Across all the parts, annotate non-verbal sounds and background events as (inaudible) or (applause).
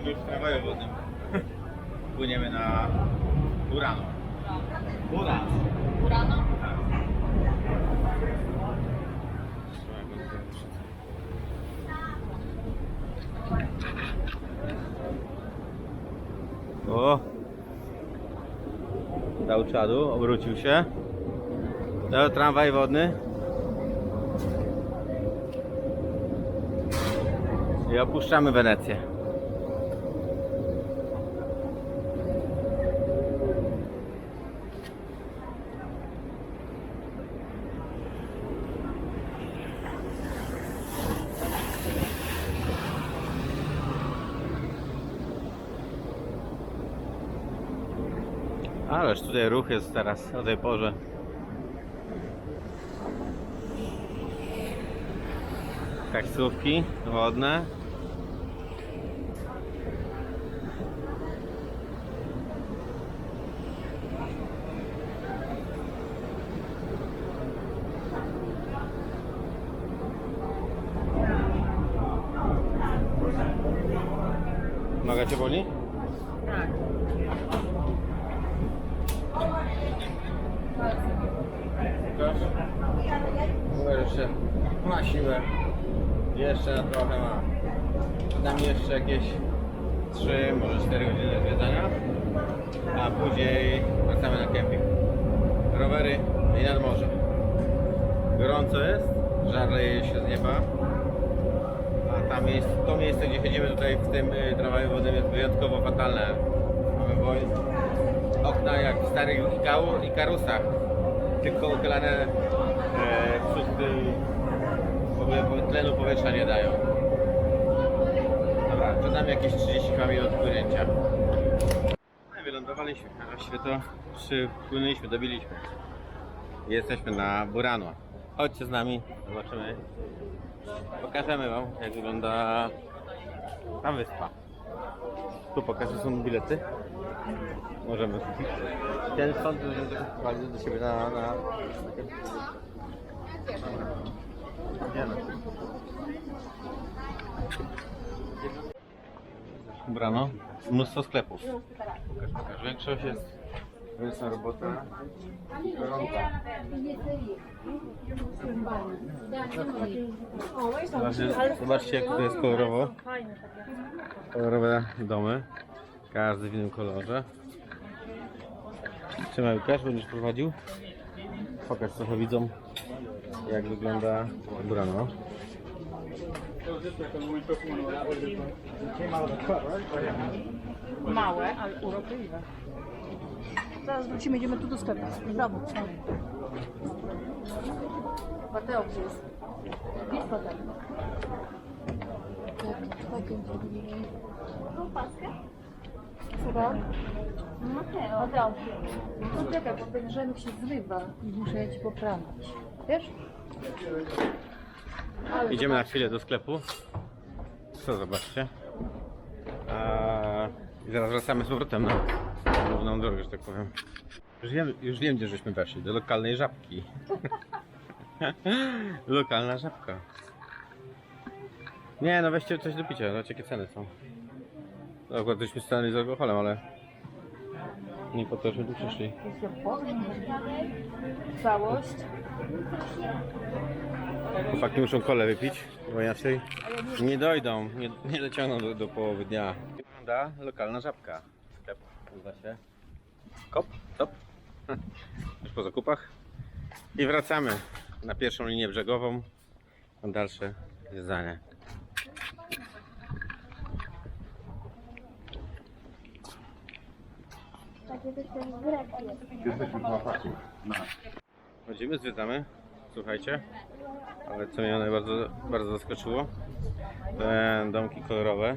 Jesteśmy już w tramwaju wodnym. (laughs) Płyniemy na Urano. Uran. Urano? O! Dał czadu, obrócił się. To tramwaj wodny. I opuszczamy Wenecję. Ależ tutaj ruch jest teraz o tej porze. Taksówki wodne. Noga cię boli? Tak. Jeszcze ma siłę. Jeszcze trochę ma. Dam jeszcze jakieś 3, może 4 godziny zwiedzania. A później wracamy na kemping. Rowery i nad morze. Gorąco jest, żar leje się z nieba. A tam jest, to miejsce, gdzie siedzimy tutaj w tym y, tramwaju wodnym jest wyjątkowo fatalne. Mamy okna jak w starych Ikarusach, tylko uchylane e, wszyscy w ogóle tlenu powietrza nie dają. Dobra, to nam jakieś 32 minut płynięcia. No i Wylądowaliśmy, a właściwie to przypłynęliśmy, dobiliśmy. Jesteśmy na Burano. Chodźcie z nami, zobaczymy. Pokażemy wam jak wygląda ta wyspa. Tu pokażę są bilety. Możemy. Ten sąd kupowali do siebie na... na... No. Ubrano. Mnóstwo sklepów. Pokaż, pokaż. Większość jest ręczna robota. Zobaczcie, zobaczcie jak to jest kolorowo. Kolorowe domy. Każdy w innym kolorze. Trzymaj Łukasz, będziesz prowadził. Pokaż trochę widzom jak wygląda Burano. Małe, ale urokliwe. Zaraz wrócimy, idziemy tu do sklepu. Brawo. Mateo gdzie jest? Jest Mateo. Tą paskę? Słucham? Mateo. Mateo. No czekaj, bo ten żeluk się zrywa i muszę je ci poprawić. Wiesz? Ale Idziemy na chwilę do sklepu. Co zobaczcie. A, I zaraz wracamy z powrotem na główną drogę, że tak powiem. Już wiem, już wiem gdzie żeśmy weszli. Do lokalnej żabki. (laughs) Lokalna żabka. Nie, no weźcie coś do picia, zobaczcie jakie ceny są. Akurat żeśmy stanęli z alkoholem, ale nie po to, że tu przyszli. Całość. Chłopaki muszą kole wypić, bo inaczej nie dojdą, nie, nie dociągną do, do połowy dnia. Wygląda lokalna żabka. Sklep nazywa się Kop, Top. (laughs) Już po zakupach. I wracamy na pierwszą linię brzegową na dalsze zwiedzanie. Chodzimy, zwiedzamy. Słuchajcie. Ale co mnie najbardziej bardzo zaskoczyło, te domki kolorowe.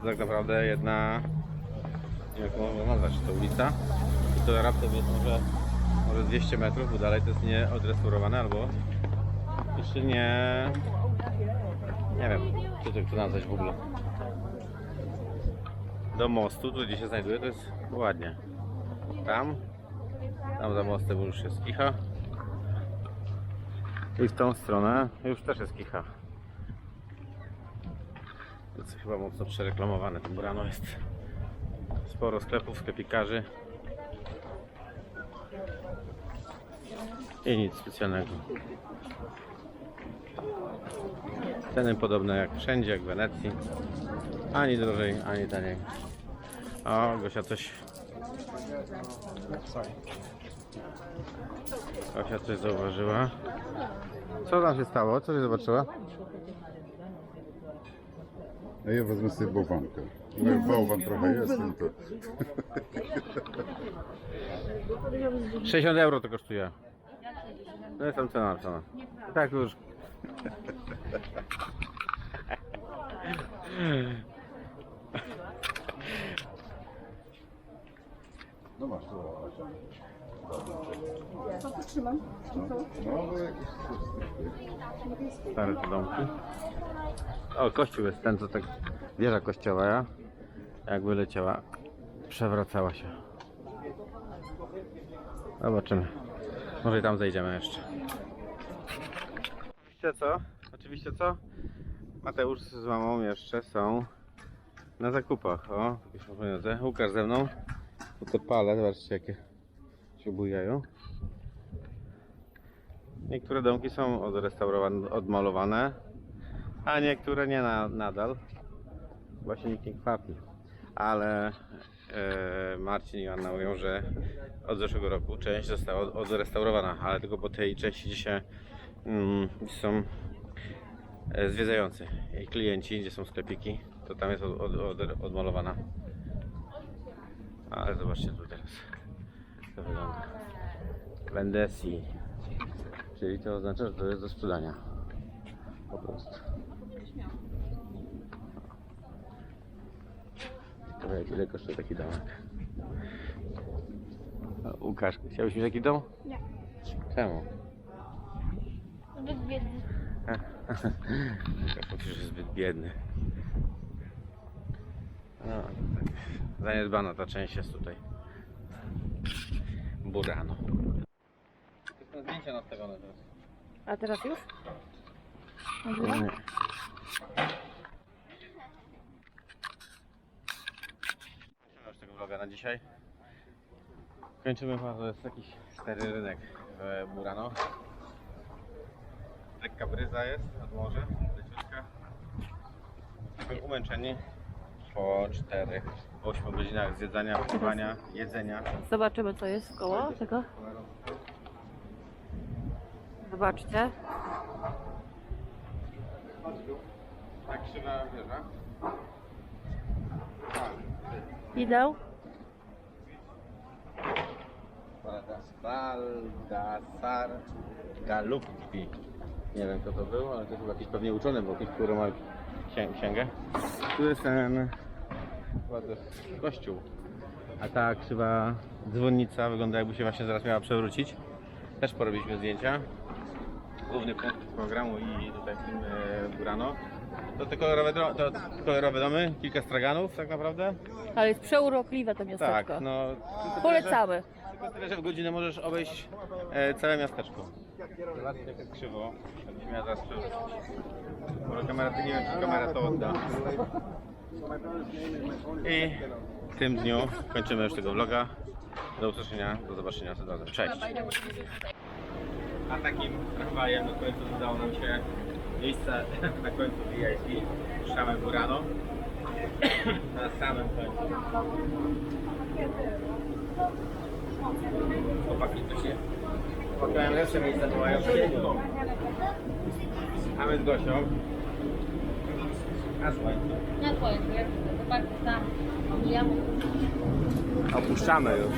To tak naprawdę jedna, nie wiem jak można nazwać, to ulica. I to raptem jest może, może 200 metrów, bo dalej to jest nie odrestaurowane albo jeszcze nie, nie wiem, co to to nazwać w ogóle. Do mostu, tu gdzie się znajduje, to jest ładnie. Tam, tam za mostem już jest kicha. I w tą stronę już też jest kicha. Tacy chyba mocno przereklamowane to Burano jest. Sporo sklepów, sklepikarzy. I nic specjalnego. Ceny podobne jak wszędzie, jak w Wenecji. Ani drożej, ani taniej. O, Gosia coś. Gosia coś zauważyła. Co tam się stało? Co się zobaczyła? A ja wezmę sobie bałwankę. No bałwan trochę jest, no to 60 euro to kosztuje. To jest tam cena napisana. Tak już. No masz to. Co tu trzymam? No, bo jakieś Stare te domki. O, kościół jest ten, co tak wieża kościoła, ja? Jakby leciała, przewracała się. Zobaczymy. Może i tam zejdziemy jeszcze. Oczywiście co? Oczywiście co? Mateusz z mamą jeszcze są na zakupach. O, jakieś są pieniądze. Łukasz ze mną. Tu te pale, zobaczcie jakie się bujają. Niektóre domki są odrestaurowane, odmalowane, a niektóre nie na, nadal. Właśnie nikt nie kwapi. Ale e, Marcin i Anna mówią, że od zeszłego roku część została od- odrestaurowana, ale tylko po tej części, gdzie się mm, są e, zwiedzający i klienci, gdzie są sklepiki, to tam jest od, od, od, odmalowana. Ale zobaczcie tu teraz. To wygląda. Vendesi. Czyli to oznacza, że to jest do sprzedania. Po prostu. Ciekawe ile kosztuje taki domek. Łukasz, chciałbyś mieć taki dom? Nie. Czemu? Zbyt biedny. (laughs) Łukasz mówi, że zbyt biedny. No, tak. Zaniedbana ta część jest tutaj. Burano. To są zdjęcia nastawione teraz. A teraz już? Nie. Kończymy już tego vloga na dzisiaj. Kończymy chyba, to jest jakiś stary rynek w Murano. Lekka bryza jest nad morze, leciutka. Jesteśmy umęczeni po 4-8 godzinach zjedzania, pływania, jedzenia. Zobaczymy co jest koło tego. Zobaczcie. Tak krzywa wieża. Idę. Baldassar Galuppi. Nie wiem kto to był, ale to chyba jakiś pewnie uczony, bo jakiś, który ma księ- księgę. Tu jest ten kościół. A ta krzywa dzwonnica wygląda jakby się właśnie zaraz miała przewrócić. Też porobiliśmy zdjęcia. Główny punkt programu i tutaj tym e, Burano. To te kolorowe, dro- to kolorowe domy, kilka straganów tak naprawdę. Ale jest przeurokliwe to miasteczko. Tak, no. tylko tyle, że- Polecamy. tylko tyle, że w godzinę możesz obejść e, całe miasteczko. Zobaczcie jak jest krzywo, jakbyś miała zaraz przewrócić. Może kamera, nie wiem czy kamera to odda. I w tym dniu kończymy już tego vloga. Do usłyszenia, do zobaczenia za razem. Cześć! A takim tramwajem na końcu udało nam się miejsce (laughs) na końcu VIP. Puszczamy Burano. Na samym końcu. Chłopaki to się spotkałem lepsze miejsca, bo mają. A my z Gosią. Na jak tam. Ja Opuszczamy już.